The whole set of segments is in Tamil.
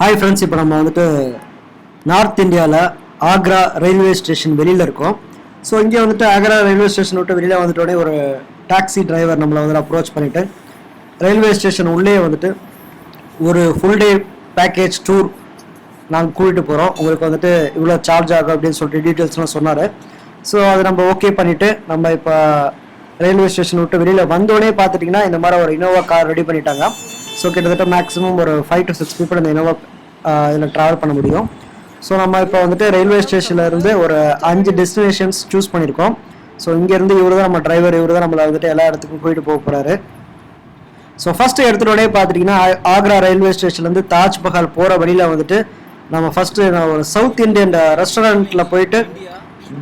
ஹாய் ஃப்ரெண்ட்ஸ் இப்போ நம்ம வந்துட்டு நார்த் இந்தியாவில் ஆக்ரா ரயில்வே ஸ்டேஷன் வெளியில் இருக்கோம். ஸோ இங்கே வந்துட்டு ஆக்ரா ரயில்வே ஸ்டேஷன் விட்டு வெளியில் வந்துட்டோடனே ஒரு டாக்ஸி டிரைவர் நம்மளை வந்து அப்ரோச் பண்ணிவிட்டு ரயில்வே ஸ்டேஷன் உள்ளே வந்துட்டு ஒரு ஃபுல் டே பேக்கேஜ் டூர் நாங்கள் கூட்டிகிட்டு போகிறோம் உங்களுக்கு வந்துட்டு இவ்வளோ சார்ஜ் ஆகும் அப்படின்னு சொல்லிட்டு டீட்டெயில்ஸ்லாம் சொன்னார். ஸோ அதை நம்ம ஓகே பண்ணிவிட்டு நம்ம இப்போ ரயில்வே ஸ்டேஷன் விட்டு வெளியில் வந்தோடனே பார்த்துட்டிங்கன்னா இந்த மாதிரி ஒரு இனோவா கார் ரெடி பண்ணிட்டாங்க. ஸோ கிட்டத்தட்ட மேக்ஸிமம் ஒரு ஃபைவ் டு சிக்ஸ் பீப்புள் இந்த இனோவா இதில் ட்ராவல் பண்ண முடியும். ஸோ நம்ம இப்போ வந்துட்டு ரயில்வே ஸ்டேஷன்லேருந்து ஒரு அஞ்சு டெஸ்டினேஷன்ஸ் சூஸ் பண்ணியிருக்கோம் ஸோ இங்கேருந்து இவர் தான் நம்ம டிரைவர் இவர் தான் நம்மளை வந்துட்டு எல்லா இடத்துக்கும் போயிட்டு போக போகிறாரு ஸோ ஃபஸ்ட்டு எடுத்துகிட்டே பார்த்துட்டிங்கன்னா ஆக்ரா ரயில்வே ஸ்டேஷன்லேருந்து தாஜ்மஹால் போகிற வழியில் வந்துட்டு நம்ம ஃபஸ்ட்டு ஒரு சவுத் இந்தியன் ரெஸ்டாரண்ட்டில் போயிட்டு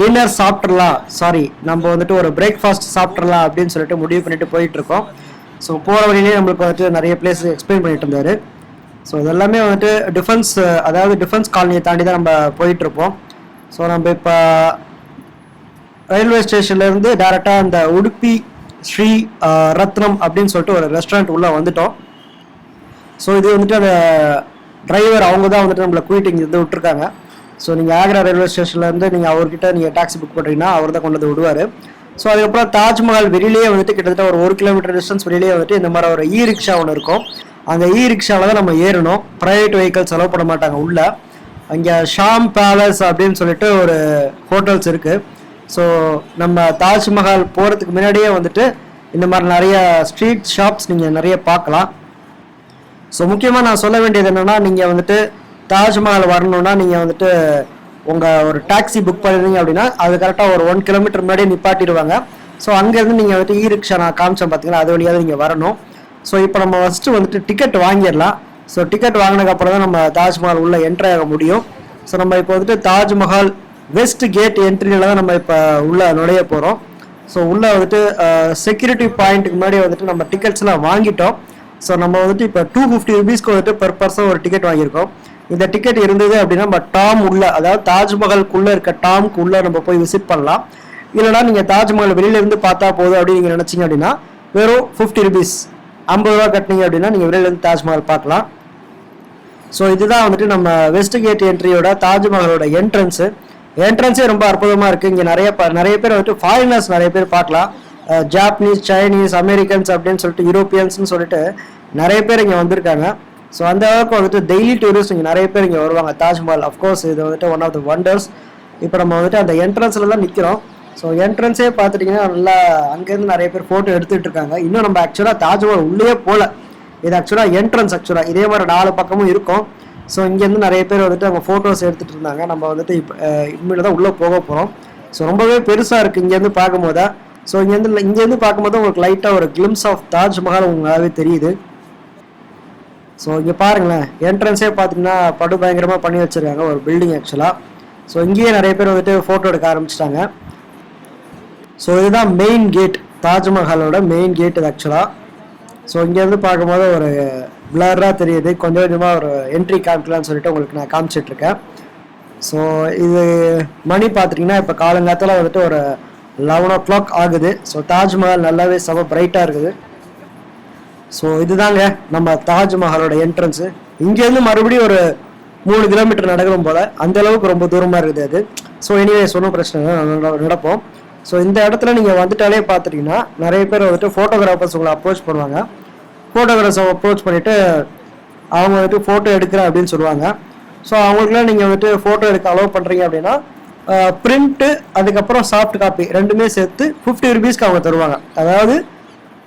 டின்னர் சாப்பிட்றலாம் சாரி நம்ம வந்துட்டு ஒரு பிரேக்ஃபாஸ்ட் சாப்பிட்றலாம் அப்படின்னு சொல்லிட்டு முடிவு பண்ணிட்டு போயிட்டுருக்கோம் இருக்கோம். ஸோ போகிற வழியிலே நம்மளுக்கு வந்துட்டு நிறைய பிளேஸ் எக்ஸ்பிளைன் பண்ணிட்டு இருந்தாரு. ஸோ இதெல்லாமே வந்துட்டு டிஃபென்ஸ் அதாவது டிஃபென்ஸ் காலனியை தாண்டி தான் நம்ம போயிட்டுருப்போம் ஸோ நம்ம இப்போ ரயில்வே ஸ்டேஷன்லேருந்து டேரெக்டாக அந்த உடுப்பி ஸ்ரீ ரத்னம் அப்படின்னு சொல்லிட்டு ஒரு ரெஸ்டாரண்ட் உள்ளே வந்துட்டோம். ஸோ இது வந்துட்டு அந்த டிரைவர் அவங்க தான் வந்துட்டு நம்மளை குயிட்டு இங்கே இருந்து விட்டுருக்காங்க. ஸோ நீங்கள் ஆக்ரா ரயில்வே ஸ்டேஷன்லேருந்து நீங்கள் அவர்கிட்ட நீங்கள் டாக்ஸி புக் பண்ணுறீங்கன்னா அவர் தான் கொண்டு வந்து விடுவார். ஸோ அதுக்கப்புறம் தாஜ்மஹால் வெளியிலேயே வந்துட்டு கிட்டத்தட்ட ஒரு ஒரு கிலோமீட்டர் டிஸ்டன்ஸ் வெளியிலேயே வந்துட்டு இந்த மாதிரி ஒரு இ ரிக்ஷா ஒன்று இருக்கும். அந்த இ ரிக்ஷாவில் தான் நம்ம ஏறணும். ப்ரைவேட் வெஹிக்கல்ஸ் செலவு பண்ண மாட்டாங்க உள்ள. அங்கே ஷாம் பேலஸ் அப்படின்னு சொல்லிட்டு ஒரு ஹோட்டல்ஸ் இருக்குது ஸோ நம்ம தாஜ்மஹால் போகிறதுக்கு முன்னாடியே வந்துட்டு இந்த மாதிரி நிறைய ஸ்ட்ரீட் ஷாப்ஸ் நீங்கள் நிறைய பார்க்கலாம். ஸோ முக்கியமாக நான் சொல்ல வேண்டியது என்னென்னா நீங்கள் வந்துட்டு தாஜ்மஹால் வரணுன்னா நீங்கள் வந்துட்டு உங்கள் ஒரு டாக்ஸி புக் பண்ணிருந்தீங்க அப்படின்னா அது கரெக்டாக ஒரு ஒன் கிலோமீட்டர் முன்னாடியே நிப்பாட்டிடுவாங்க. ஸோ அங்கேருந்து நீங்கள் வந்துட்டு இ ரிக்ஷா நான் காமிச்சேன் பார்த்தீங்கன்னா அது வழியாக நீங்கள் வரணும். ஸோ இப்போ நம்ம ஃபஸ்ட்டு வந்துட்டு டிக்கெட் வாங்கிடலாம். ஸோ டிக்கெட் வாங்கினதுக்கப்புறம் தான் நம்ம தாஜ்மஹால் உள்ளே என்ட்ரி ஆக முடியும். ஸோ நம்ம இப்போ வந்துட்டு தாஜ்மஹால் வெஸ்ட் கேட் என்ட்ரியில் தான் நம்ம இப்போ உள்ளே நுழைய போகிறோம் ஸோ உள்ளே வந்துட்டு செக்யூரிட்டி பாயிண்ட்டுக்கு முன்னாடி வந்துட்டு நம்ம டிக்கெட்ஸ்லாம் வாங்கிட்டோம். ஸோ நம்ம வந்துட்டு இப்போ டூ ஃபிஃப்டி ருபீஸ்க்கு வந்துட்டு பெர் பர்சன் ஒரு டிக்கெட் வாங்கியிருக்கோம். இந்த டிக்கெட் இருந்தது அப்படின்னா நம்ம டாம் உள்ள அதாவது தாஜ்மஹால்குள்ளே இருக்க டாம்க்கு உள்ள நம்ம போய் விசிட் பண்ணலாம். இல்லைனா நீங்கள் தாஜ்மஹால் வெளியில இருந்து பார்த்தா போதும் அப்படின்னு நீங்கள் நினச்சிங்க அப்படின்னா வெறும் ஃபிஃப்டி ருபீஸ் ஐம்பது ரூபா கட்டினீங்க அப்படின்னா நீங்கள் வெளியில இருந்து தாஜ்மஹால் பார்க்கலாம். ஸோ இதுதான் வந்துட்டு நம்ம வெஸ்ட் கேட் என்ட்ரியோட தாஜ்மஹாலோட என்ட்ரன்ஸு என்ட்ரன்ஸே ரொம்ப அற்புதமாக இருக்குது இங்கே நிறைய ப- நிறைய பேர் வந்துட்டு ஃபாரினர்ஸ் நிறைய பேர் பார்க்கலாம். ஜாப்பனீஸ் சைனீஸ் அமெரிக்கன்ஸ் அப்படின்னு சொல்லிட்டு யூரோப்பியன்ஸ்னு சொல்லிட்டு நிறைய பேர் இங்கே வந்திருக்காங்க. ஸோ அந்த அளவுக்கு வந்துட்டு டெய்லி டூரிஸ்ட் இங்கே நிறைய பேர் இங்கே வருவாங்க. தாஜ்மஹால் அஃப்கோர்ஸ் இது வந்துட்டு ஒன் ஆஃப் த வண்டர்ஸ் இப்போ நம்ம வந்துட்டு அந்த என்ட்ரன்ஸில் தான் நிற்கிறோம் ஸோ என்ட்ரன்ஸே பார்த்துட்டிங்கன்னா நல்லா அங்கேருந்து நிறைய பேர் ஃபோட்டோ எடுத்துகிட்டு இருக்காங்க. இன்னும் நம்ம ஆக்சுவலாக தாஜ்மஹால் உள்ளே போகல. இது ஆக்சுவலாக என்ட்ரன்ஸ் ஆக்சுவலாக இதே மாதிரி நாலு பக்கமும் இருக்கும். ஸோ இங்கேருந்து நிறைய பேர் வந்துட்டு அவங்க ஃபோட்டோஸ் எடுத்துகிட்டு இருந்தாங்க. நம்ம வந்துட்டு இப்போ இனிமேல் தான் உள்ளே போக போகிறோம் ஸோ ரொம்பவே பெருசாக இருக்குது இங்கேருந்து பார்க்கும்போது. ஸோ இங்கேருந்து இங்கேருந்து பார்க்கும்போது உங்களுக்கு லைட்டாக ஒரு கிளிம்ஸ் ஆஃப் தாஜ்மஹால் உங்களாகவே தெரியுது. ஸோ இங்கே பாருங்களேன். என்ட்ரன்ஸே பார்த்தீங்கன்னா படு பயங்கரமாக பண்ணி வச்சிருக்காங்க. ஒரு பில்டிங் ஆக்சுவலாக ஸோ இங்கேயே நிறைய பேர் வந்துட்டு ஃபோட்டோ எடுக்க ஆரம்பிச்சிட்டாங்க. ஸோ இதுதான் மெயின் கேட் தாஜ்மஹாலோட மெயின் கேட் இது ஆக்சுவலாக ஸோ இங்கேருந்து பார்க்கும்போது ஒரு பிளராக தெரியுது. கொஞ்சம் கொஞ்சமாக ஒரு என்ட்ரி காமிக்கலாம்னு சொல்லிட்டு உங்களுக்கு நான் காமிச்சிட்டு இருக்கேன். ஸோ இது மணி பார்த்துட்டிங்கன்னா இப்போ காலங்காலத்தில் வந்துட்டு ஒரு லெவன் ஓ கிளாக் ஆகுது. ஸோ தாஜ்மஹால் நல்லாவே செம பிரைட்டாக இருக்குது. ஸோ இதுதாங்க நம்ம தாஜ்மஹாலோட என்ட்ரன்ஸு இங்கேருந்து மறுபடியும் ஒரு மூணு கிலோமீட்டர் நடக்கணும் போல. அந்த அளவுக்கு ரொம்ப தூரமாக இருக்குது அது. ஸோ இனிமே ஒன்றும் பிரச்சனை நடப்போம். ஸோ இந்த இடத்துல நீங்கள் வந்துட்டாலே பார்த்துட்டிங்கன்னா நிறைய பேர் வந்துட்டு ஃபோட்டோகிராஃபர்ஸ் உங்களை அப்ரோச் பண்ணுவாங்க. ஃபோட்டோகிராஃபர்ஸ் அப்ரோச் பண்ணிவிட்டு அவங்க வந்துட்டு ஃபோட்டோ எடுக்கிறேன் அப்படின்னு சொல்லுவாங்க. ஸோ அவங்களுக்குலாம் நீங்கள் வந்துட்டு ஃபோட்டோ எடுக்க அலோவ் பண்ணுறீங்க அப்படின்னா பிரிண்ட்டு அதுக்கப்புறம் சாஃப்ட் காப்பி ரெண்டுமே சேர்த்து ஃபிஃப்டி ருபீஸ்க்கு அவங்க தருவாங்க. அதாவது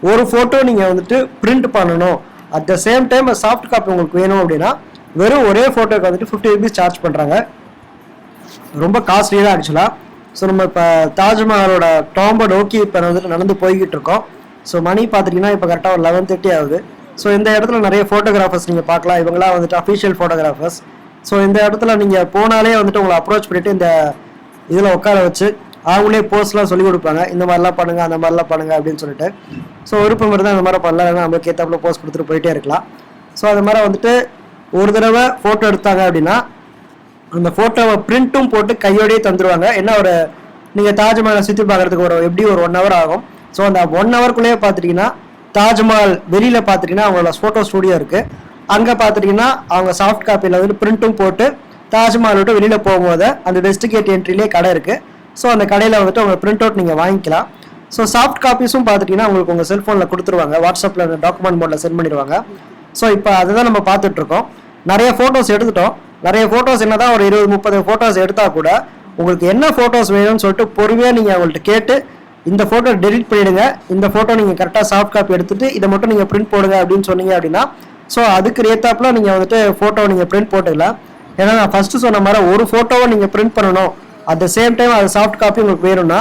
ஒரு ஃபோட்டோ நீங்கள் வந்துட்டு பிரிண்ட் பண்ணணும். At the same time soft copy உங்களுக்கு வேணும் அப்படின்னா வெறும் ஒரே ஃபோட்டோக்கு வந்துட்டு ஃபிஃப்டி ருபீஸ் சார்ஜ் பண்ணுறாங்க ரொம்ப காஸ்ட்லி தான் ஆக்சுவலாக ஸோ நம்ம இப்போ தாஜ்மஹாலோட டாம்பை நோக்கி இப்போ வந்துட்டு நடந்து போய்கிட்டு இருக்கோம். ஸோ மணி பார்த்துட்டிங்கன்னா இப்போ கரெக்டாக ஒரு லெவன் தேர்ட்டி ஆகுது. ஸோ இந்த இடத்துல நிறைய ஃபோட்டோகிராஃபர்ஸ் நீங்கள் பார்க்கலாம். இவங்களாம் வந்துட்டு அஃபிஷியல் ஃபோட்டோகிராஃபர்ஸ் ஸோ இந்த இடத்துல நீங்கள் போனாலே வந்துட்டு உங்களை அப்ரோச் பண்ணிவிட்டு இந்த இதில் உட்கார வச்சு அவங்களே போஸ்ட்லாம் சொல்லி கொடுப்பாங்க. இந்த மாதிரிலாம் பண்ணுங்க அந்த மாதிரிலாம் பண்ணுங்க அப்படின்னு சொல்லிட்டு. ஸோ விருப்பம் இருந்தால் அந்த மாதிரி பண்ணலாம். நம்மளுக்கு ஏற்றாப்புல போஸ்ட் கொடுத்துட்டு போயிட்டே இருக்கலாம். ஸோ அது மாதிரி வந்துட்டு ஒரு தடவை ஃபோட்டோ எடுத்தாங்க அப்படின்னா அந்த ஃபோட்டோவை பிரிண்ட்டும் போட்டு கையோடயே தந்துடுவாங்க என்ன ஒரு நீங்கள் தாஜ்மஹாலை சுற்றி பார்க்குறதுக்கு ஒரு எப்படி ஒரு ஒன் ஹவர் ஆகும்? ஸோ அந்த ஒன் ஹவர்க்குள்ளேயே பார்த்துட்டிங்கன்னா தாஜ்மஹால் வெளியில் பார்த்துட்டிங்கன்னா அவங்களோட ஃபோட்டோ ஸ்டூடியோ இருக்குது அங்கே பார்த்துட்டிங்கன்னா அவங்க சாஃப்ட் காப்பியில் வந்து பிரிண்ட்டும் போட்டு தாஜ்மஹால் விட்டு வெளியில் போகும்போது அந்த வெஸ்டிகேட் என்ட்ரிலே கடை இருக்குது ஸோ அந்த கடையில் வந்துட்டு உங்கள் பிரிண்ட் அவுட் நீங்கள் வாங்கிக்கலாம். ஸோ சாஃப்ட் காப்பீஸும் பார்த்துட்டிங்கன்னா உங்களுக்கு உங்கள் செல்ஃபோனில் கொடுத்துருவாங்க. வாட்ஸ்அப்பில் டாக்குமெண்ட் மோடில் சென்ட் பண்ணிடுவாங்க. ஸோ இப்போ அதுதான் நம்ம பார்த்துட்ருக்கோம் நிறைய ஃபோட்டோஸ் எடுத்துட்டோம். நிறைய ஃபோட்டோஸ் என்ன தான் ஒரு இருபது முப்பது ஃபோட்டோஸ் எடுத்தால் கூட உங்களுக்கு என்ன ஃபோட்டோஸ் வேணும்னு சொல்லிட்டு பொறுமையாக நீங்கள் அவங்கள்ட்ட கேட்டு இந்த ஃபோட்டோ டெலிட் பண்ணிடுங்க. இந்த ஃபோட்டோ நீங்கள் கரெக்டாக சாஃப்ட் காப்பி எடுத்துகிட்டு இதை மட்டும் நீங்கள் பிரிண்ட் போடுங்க அப்படின்னு சொன்னீங்க அப்படின்னா ஸோ அதுக்கு ஏற்றாப்புல நீங்கள் வந்துட்டு ஃபோட்டோ நீங்கள் பிரிண்ட் போட்டுக்கலாம். ஏன்னா நான் ஃபஸ்ட்டு சொன்ன மாதிரி ஒரு ஃபோட்டோவை நீங்கள் பிரிண்ட் பண்ணணும். அட் த சேம் டைம் அது சாஃப்ட் காப்பி உங்களுக்கு வேணும்னா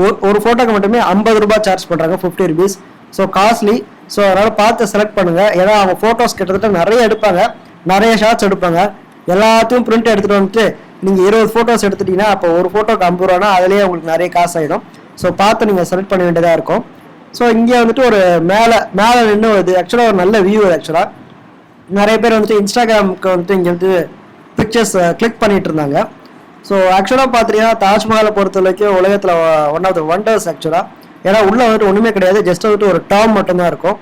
ஒரு- ஒரு ஃபோட்டோக்கு மட்டுமே ஐம்பது ரூபாய் சார்ஜ் பண்ணுறாங்க fifty rupees so costly so அதனால் பார்த்து செலக்ட் பண்ணுங்கள் ஏன்னா அவங்க ஃபோட்டோஸ் கிட்டத்தட்ட நிறைய எடுப்பாங்க. நிறைய ஷார்ட்ஸ் எடுப்பாங்க. எல்லாத்தையும் பிரிண்ட் எடுத்துகிட்டு வந்துட்டு நீங்கள் இருபது ஃபோட்டோஸ் எடுத்துட்டீங்கன்னா அப்போ ஒரு ஃபோட்டோக்கு ஐம்பது ரூபானா அதுலேயே உங்களுக்கு நிறைய காசு ஆகிடும் ஸோ பார்த்து நீங்கள் செலக்ட் பண்ண வேண்டியதாக இருக்கும். ஸோ இங்கே வந்துட்டு ஒரு மேலே மேலே நின்று இது ஆக்சுவலாக ஒரு நல்ல வியூ ஆக்சுவலாக நிறைய பேர் வந்துட்டு இன்ஸ்டாகிராமுக்கு வந்துட்டு இங்கே வந்து பிக்சர்ஸ் கிளிக் பண்ணிட்டு இருந்தாங்க. ஸோ ஆக்சுவலாக பார்த்தீங்கன்னா தாஜ்மஹாலை பொறுத்த வரைக்கும் உலகத்தில் ஒன் ஆஃப் த ஒண்டர்ஸ் ஆக்சுவலாக ஏன்னா உள்ளே வந்துட்டு ஒன்றுமே கிடையாது ஜஸ்ட் வந்துட்டு ஒரு டாம் மட்டும்தான் இருக்கும்.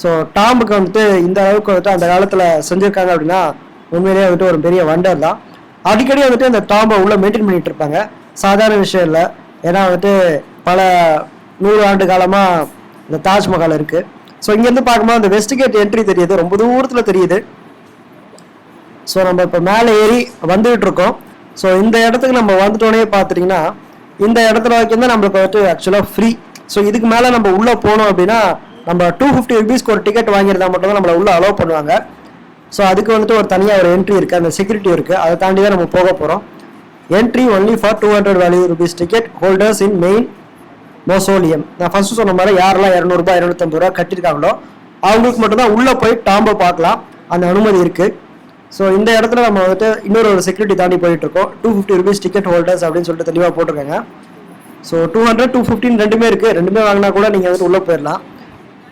ஸோ டாம்புக்கு வந்துட்டு இந்த அளவுக்கு வந்துட்டு அந்த காலத்தில் செஞ்சுருக்காங்க அப்படின்னா உண்மையிலேயே வந்துட்டு ஒரு பெரிய வண்டர் தான். அடிக்கடி வந்துட்டு அந்த டாம்பை உள்ளே மெயின்டைன் பண்ணிட்டு இருப்பாங்க. சாதாரண விஷயம் இல்லை. ஏன்னா வந்துட்டு பல நூறு ஆண்டு காலமாக இந்த தாஜ்மஹால் இருக்குது ஸோ இங்கேருந்து பார்க்கும்போது அந்த வெஸ்ட் கேட் என்ட்ரி தெரியுது. ரொம்ப தூரத்தில் தெரியுது. ஸோ நம்ம இப்போ மேலே ஏறி வந்துகிட்டு இருக்கோம். ஸோ இந்த இடத்துக்கு நம்ம வந்துட்டோன்னே பார்த்துட்டிங்கன்னா இந்த இடத்துல வரைக்கும் தான் நம்மளுக்கு வந்துட்டு ஆக்சுவலாக ஃப்ரீ ஸோ இதுக்கு மேலே நம்ம உள்ளே போனோம் அப்படின்னா நம்ம டூ ஃபிஃப்டி ருபீஸ்க்கு ஒரு டிக்கெட் வாங்கியிருந்தா மட்டும் தான் நம்மளை உள்ளே அலோவ் பண்ணுவாங்க. ஸோ அதுக்கு வந்துட்டு ஒரு தனியாக ஒரு என்ட்ரி இருக்குது அந்த செக்யூரிட்டி இருக்குது அதை தாண்டி தான் நம்ம போக போகிறோம் entry only for two hundred value rupees ticket holders in main mausoleum நான் ஃபர்ஸ்ட் சொன்ன மாதிரி யாரெல்லாம் இரநூறுபா இரநூத்தம்பது ரூபா கட்டியிருக்காங்களோ அவங்களுக்கு மட்டும்தான் உள்ளே போய் டாம்பை பார்க்கலாம். அந்த அனுமதி இருக்குது ஸோ இந்த இடத்துல நம்ம வந்துட்டு இன்னொரு ஒரு செக்யூரிட்டி தாண்டி போயிட்டு இருக்கோம் two fifty rupees ticket holders அப்படின்னு சொல்லிட்டு தெளிவாக போட்டிருக்காங்க. ஸோ டூ ஹண்ட்ரட் டூ ஃபிஃப்டின் ரெண்டுமே இருக்குது ரெண்டுமே வாங்கினா கூட நீங்கள் வந்துட்டு உள்ளே போயிடலாம்.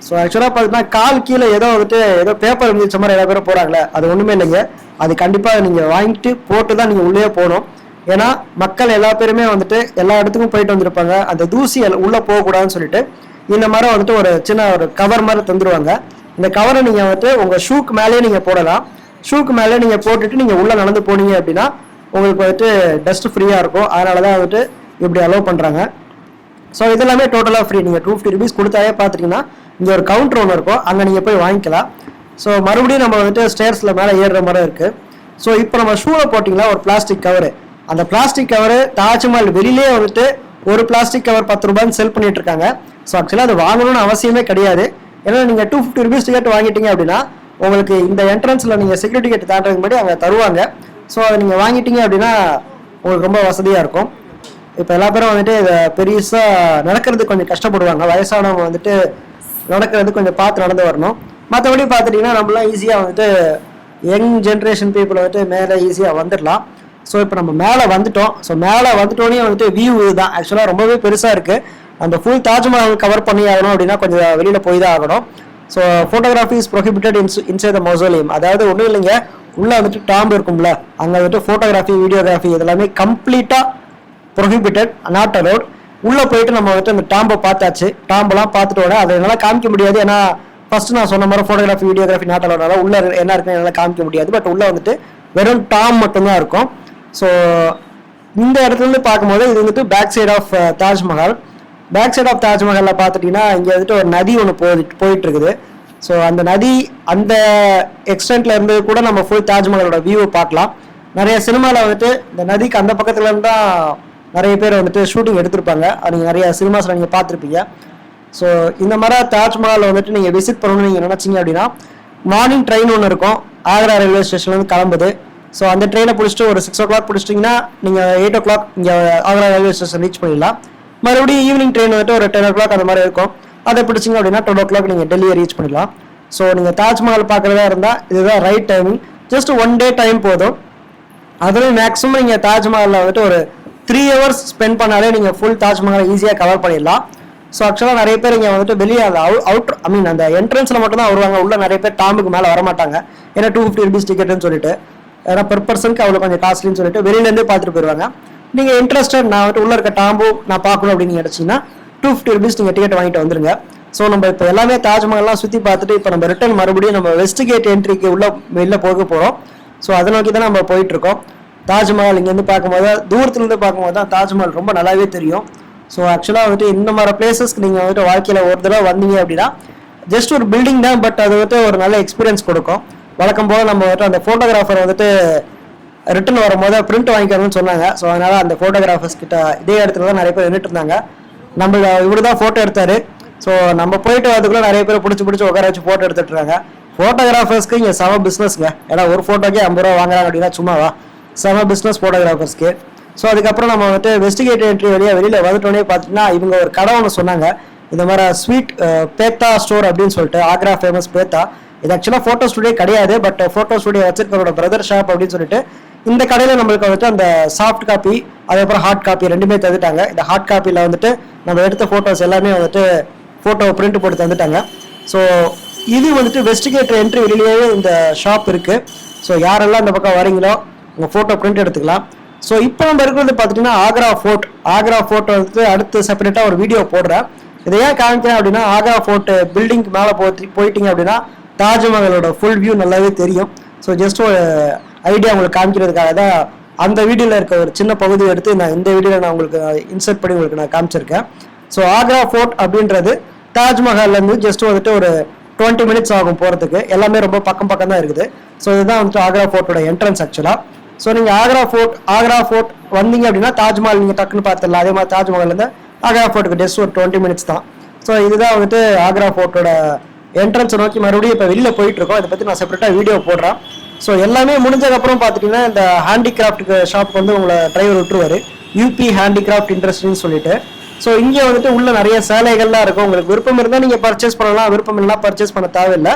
ஸோ ஆக்சுவலாக பார்த்தீங்கன்னா கால் கீழே ஏதோ வந்துட்டு ஏதோ பேப்பர் மிதிச்ச மாதிரி எல்லா பேரும் போகிறாங்களே அது ஒன்றுமே இல்லைங்க. அது கண்டிப்பாக நீங்கள் வாங்கிட்டு போட்டு தான் நீங்கள் உள்ளே போகணும். ஏன்னா மக்கள் எல்லா பேருமே வந்துட்டு எல்லா இடத்துக்கும் போயிட்டு வந்திருப்பாங்க. அந்த தூசி எல்லாம் உள்ளே போகக்கூடாதுன்னு சொல்லிட்டு இந்த மாதிரி வந்துட்டு ஒரு சின்ன ஒரு கவர் மாதிரி தந்துடுவாங்க இந்த கவரை நீங்கள் வந்துட்டு உங்கள் ஷூக்கு மேலேயே நீங்கள் போடலாம். ஷூக்கு மேலே நீங்கள் போட்டுட்டு நீங்கள் உள்ளே நடந்து போனீங்க அப்படின்னா உங்களுக்கு வந்துட்டு டஸ்ட் ஃப்ரீயாக இருக்கும். அதனால தான் வந்துட்டு இப்படி அலோவ் பண்ணுறாங்க ஸோ இதெல்லாமே டோட்டலாக ஃப்ரீ நீங்கள் டூ ஃபிஃப்டி ருபீஸ் கொடுத்தாவே பார்த்துட்டிங்கன்னா இங்கே ஒரு கவுண்டர் ஒன்று இருக்கும். அங்கே நீங்கள் போய் வாங்கிக்கலாம். ஸோ மறுபடியும் நம்ம வந்துட்டு ஸ்டேர்ஸில் மேலே ஏறுற மாதிரி இருக்குது ஸோ இப்போ நம்ம ஷூவில் போட்டிங்களா? ஒரு பிளாஸ்டிக் கவரு அந்த பிளாஸ்டிக் கவரு தாஜ்மஹால் வெளியிலே வந்துட்டு ஒரு பிளாஸ்டிக் கவர் பத்து ரூபாய்னு செல் பண்ணிட்டு இருக்காங்க. ஸோ ஆக்சுவலாக அது வாங்கணும்னு அவசியமே கிடையாது. ஏன்னா நீங்கள் டூ ஃபிஃப்டி ருபீஸ் டிக்கெட் வாங்கிட்டீங்க அப்படின்னா உங்களுக்கு இந்த என்ட்ரன்ஸில் நீங்கள் செக்யூரிட்டி கேட் தாண்டதுக்கு முன்னாடி அங்கே தருவாங்க. ஸோ அதை நீங்கள் வாங்கிட்டீங்க அப்படின்னா உங்களுக்கு ரொம்ப வசதியாக இருக்கும். இப்போ எல்லா பேரும் வந்துட்டு இதை பெருசாக நடக்கிறதுக்கு கொஞ்சம் கஷ்டப்படுவாங்க. வயசானவங்க வந்துட்டு நடக்கிறது கொஞ்சம் பார்த்து நடந்து வரணும். மற்றபடி பார்த்துட்டிங்கன்னா நம்மளாம் ஈஸியாக வந்துட்டு யங் ஜென்ரேஷன் பீப்புள் வந்துட்டு மேலே ஈஸியாக வந்துடலாம். ஸோ இப்போ நம்ம மேலே வந்துட்டோம். ஸோ மேலே வந்துட்டோன்னே வந்துட்டு வியூ இதுதான். ஆக்சுவலாக ரொம்பவே பெருசாக இருக்குது அந்த ஃபுல் தாஜ்மஹால் கவர் பண்ணி ஆகணும் அப்படின்னா கொஞ்சம் வெளியில் போய் தான் ஆகணும். So photography is prohibited in inside the mausoleum அதாவது ஒன்றும் இல்லைங்க. உள்ளே வந்துட்டு டாம்பு இருக்கும்ல. அங்கே வந்துட்டு ஃபோட்டோகிராஃபி வீடியோகிராஃபி இதெல்லாமே கம்ப்ளீட்டாக ப்ரொஹிபிட்டட் நாட் அலோட் உள்ளே போயிட்டு நம்ம வந்துட்டு அந்த டாம்பை பார்த்தாச்சு. டாம்பெல்லாம் பார்த்துட்டு உடனே அதை என்னால் காமிக்க முடியாது. ஏன்னா ஃபர்ஸ்ட் நான் சொன்ன மாதிரி ஃபோட்டோகிராஃபி வீடியோகிராஃபி நாட் அலோடால உள்ள என்ன இருக்குன்னு என்னால் காமிக்க முடியாது. பட் உள்ளே வந்துட்டு வெறும் டாம் மட்டும்தான் இருக்கும். ஸோ இந்த இடத்துல இருந்து பார்க்கும்போது இது வந்துட்டு back side of Taj Mahal. Back side of தாஜ்மஹாலில் பார்த்துட்டிங்கன்னா இங்கே வந்துட்டு ஒரு நதி ஒன்று போயிட்டு போயிட்டு இருக்குது ஸோ அந்த நதி அந்த எக்ஸ்டென்ட்ல இருந்து கூட நம்ம ஃபுல் தாஜ்மஹாலோட வியூவை பார்க்கலாம். நிறைய சினிமாவில் வந்துட்டு இந்த நதிக்கு அந்த பக்கத்துல இருந்து தான் நிறைய பேர் வந்துட்டு ஷூட்டிங் எடுத்திருப்பாங்க. அது நீங்கள் நிறைய சினிமாஸில் நீங்கள் பார்த்துருப்பீங்க. ஸோ இந்த மாதிரி தாஜ்மஹால் வந்துட்டு நீங்கள் விசிட் பண்ணணும்னு நீங்கள் நினச்சிங்க அப்படின்னா மார்னிங் ட்ரெயின் ஒன்று இருக்கும். ஆக்ரா ரயில்வே ஸ்டேஷன்லேருந்து கிளம்புது. ஸோ அந்த ட்ரெயினை பிடிச்சிட்டு ஒரு சிக்ஸ் ஓ கிளாக் பிடிச்சிட்டிங்கன்னா நீங்கள் எயிட் ஓ கிளாக் இங்கே ஆக்ரா ரயில்வே ஸ்டேஷன் ரீச் பண்ணிடலாம். மறுபடியும் ஈவினிங் ட்ரெயின் வந்துட்டு ஒரு டென் ஓ கிளாக் அந்த மாதிரி இருக்கும். அதை பிடிச்சிங்க அப்படின்னா டுவெல் ஓ கிளாக் நீங்கள் டெல்லியை ரீச் பண்ணிடலாம். ஸோ நீங்கள் தாஜ்மஹால் பார்க்குறதா இருந்தால் இதுதான் right timing just one day time போதும். அதுலேயும் மேக்ஸிமம் நீங்கள் தாஜ்மஹாலில் வந்துட்டு ஒரு த்ரீ ஹவர்ஸ் ஸ்பெண்ட் பண்ணாலே நீங்கள் ஃபுல் தாஜ்மஹாலை ஈஸியாக கவர் பண்ணிடலாம். ஸோ ஆக்சுவலாக நிறைய பேர் இங்கே வந்துட்டு வெளியே அந்த அவுட் ஐ மீன் அந்த என்ட்ரன்ஸில் மட்டும் தான் வருவாங்க. உள்ள நிறைய பேர் டாம்புக்கு மேலே வரமாட்டாங்க. ஏன்னா டூ ஃபிஃப்டி ருபீஸ் டிக்கெட்னு சொல்லிட்டு. ஏன்னா பெர் பர்சனுக்கு அவ்வளோ கொஞ்சம் காஸ்ட்லின்னு சொல்லிட்டு வெளியிலேருந்தே பார்த்துட்டு போயிடுவாங்க நீங்கள் இன்ட்ரெஸ்டட் நான் வந்துட்டு உள்ள இருக்க டாம்போ நான் பார்க்கணும் அப்படின்னு நினச்சிங்கன்னா டூ ஃபிஃப்டி ருபீஸ் நீங்கள் டிக்கெட் வாங்கிட்டு வந்துருங்க. ஸோ நம்ம இப்போ எல்லாமே தாஜ்மஹல்லாம் சுற்றி பார்த்துட்டு இப்போ நம்ம ரிட்டர்ன் மறுபடியும் நம்ம வெஸ்ட் கேட் என்ட்ரிக்கு உள்ள வெளில போக போகிறோம் ஸோ அதை நோக்கி தான் நம்ம போயிட்டு இருக்கோம். தாஜ்மஹால் இங்கேருந்து பார்க்கும்போது தூரத்துலேருந்து பார்க்கும்போது தான் தாஜ்மஹால் ரொம்ப நல்லாவே தெரியும். ஸோ ஆக்சுவலாக வந்துட்டு இந்த மாதிரி பிளேசஸ்க்கு நீங்கள் வந்துட்டு வாழ்க்கையில் ஒரு தடவை வந்தீங்க அப்படின்னா ஜஸ்ட் ஒரு பில்டிங் தான் பட் அது வந்துட்டு ஒரு நல்ல எக்ஸ்பீரியன்ஸ் கொடுக்கும். வழக்கம் போல் நம்ம வந்துட்டு அந்த ஃபோட்டோகிராஃபர் வந்துட்டு ரிட்டன் வரும்போது பிரிண்ட் வாங்கிக்கணும்னு சொன்னாங்க. ஸோ அதனால அந்த ஃபோட்டோகிராஃபர்ஸ் கிட்ட இதே இடத்துல தான் நிறைய பேர் நின்றுட்டு இருந்தாங்க. நம்ம இவரு தான் ஃபோட்டோ எடுத்தாரு. ஸோ நம்ம போயிட்டு வரதுக்குள்ள நிறைய பேர் பிடிச்சி பிடிச்சி உட்கார வச்சு ஃபோட்டோ எடுத்துட்டு இருக்காங்க. ஃபோட்டோகிராஃபர்ஸ்க்கு இங்கே செம பிஸ்னஸ்ங்க ஏன்னா ஒரு ஃபோட்டோக்கே ஐம்பது ரூபா வாங்குறாங்க அப்படின்னா சும்மாவா? செம பிஸ்னஸ் ஃபோட்டோகிராஃபர்ஸ்க்கு ஸோ அதுக்கப்புறம் நம்ம வந்துட்டு வெஸ்டிகேட் என்ட்ரி வழியாக வெளியில் வந்துட்டோன்னே பார்த்தீங்கன்னா இவங்க ஒரு கடை ஒன்று சொன்னாங்க. இந்த மாதிரி ஸ்வீட் பேத்தா ஸ்டோர் அப்படின்னு சொல்லிட்டு ஆக்ரா ஃபேமஸ் பேத்தா இது ஆக்சுவலாக ஃபோட்டோ ஸ்டுடியோ கிடையாது பட் ஃபோட்டோ ஸ்டுடியோ வச்சிருக்கிறோட பிரதர் ஷாப் அப்படின்னு சொல்லிட்டு இந்த கடையில் நம்மளுக்கு வந்துட்டு அந்த சாஃப்ட் காப்பி அதுக்கப்புறம் ஹார்ட் காப்பி ரெண்டுமே தந்துட்டாங்க. இந்த ஹார்ட் காப்பியில் வந்துட்டு நம்ம எடுத்த ஃபோட்டோஸ் எல்லாமே வந்துட்டு ஃபோட்டோ பிரிண்ட் போட்டு தந்துட்டாங்க. ஸோ இது வந்துட்டு வெஸ்டிகேட்டர் என்ட்ரி வெளியிலேயே இந்த ஷாப் இருக்குது ஸோ யாரெல்லாம் இந்த பக்கம் வரீங்களோ உங்கள் ஃபோட்டோ பிரிண்ட் எடுத்துக்கலாம். ஸோ இப்போ நம்ம இருக்கிறது பார்த்துட்டிங்கன்னா ஆக்ரா ஃபோர்ட் ஆக்ரா ஃபோர்ட் வந்துட்டு அடுத்து செப்பரேட்டாக ஒரு வீடியோ போடுறேன். இதை ஏன் காமிக்கிறேன் அப்படின்னா ஆக்ரா ஃபோர்ட் பில்டிங்க்கு மேலே போய் போயிட்டீங்க அப்படின்னா தாஜ்மஹாலோட ஃபுல் வியூ நல்லாவே தெரியும். ஸோ ஜஸ்ட் ஒரு ஐடியா உங்களுக்கு காமிக்கிறதுக்காக தான் அந்த வீடியோவில் இருக்க ஒரு சின்ன பகுதி எடுத்து நான் இந்த வீடியோவில் நான் உங்களுக்கு இன்சர்ட் பண்ணி உங்களுக்கு நான் காமிச்சிருக்கேன். ஸோ ஆக்ரா ஃபோர்ட் அப்படின்றது தாஜ்மஹால்லேருந்து ஜஸ்ட் வந்துட்டு ஒரு டுவெண்ட்டி மினிட்ஸ் ஆகும் போகிறதுக்கு எல்லாமே ரொம்ப பக்கம் பக்கம் தான் இருக்குது. ஸோ இதுதான் வந்துட்டு ஆக்ரா ஃபோர்ட்டோட என்ட்ரன்ஸ் ஆக்சுவலாக ஸோ நீங்கள் ஆக்ரா ஃபோர்ட் ஆக்ரா ஃபோர்ட் வந்தீங்க அப்படின்னா தாஜ்மஹால் நீங்கள் டக்குன்னு பார்த்துடலாம். அதே மாதிரி தாஜ்மஹால்லேருந்து ஆக்ரா ஃபோர்ட்டுக்கு ஜஸ்ட் ஒரு டுவெண்ட்டி மினிட்ஸ் தான். ஸோ இதுதான் வந்துட்டு ஆக்ரா ஃபோர்ட்டோட என்ட்ரன்ஸை நோக்கி மறுபடியும் இப்போ வெளியில் போயிட்டு இருக்கோம். இதை பற்றி நான் செப்பரேட்டாக வீடியோ போடுறேன். ஸோ எல்லாமே முடிஞ்சதுக்கப்புறம் பார்த்துட்டிங்கன்னா இந்த ஹேண்டிகிராஃப்ட் ஷாப் வந்து உங்களை டிரைவர் விட்டுருவார். யூபி ஹேண்டிகிராஃப்ட் இண்டஸ்ட்ரின்னு சொல்லிட்டு. ஸோ இங்கே வந்துட்டு உள்ள நிறைய சேலைகள்லாம் இருக்கும். உங்களுக்கு விருப்பம் இருந்தால் நீங்கள் பர்ச்சேஸ் பண்ணலாம். விருப்பம் இல்லைனா பர்ச்சேஸ் பண்ண தேவையில்லை.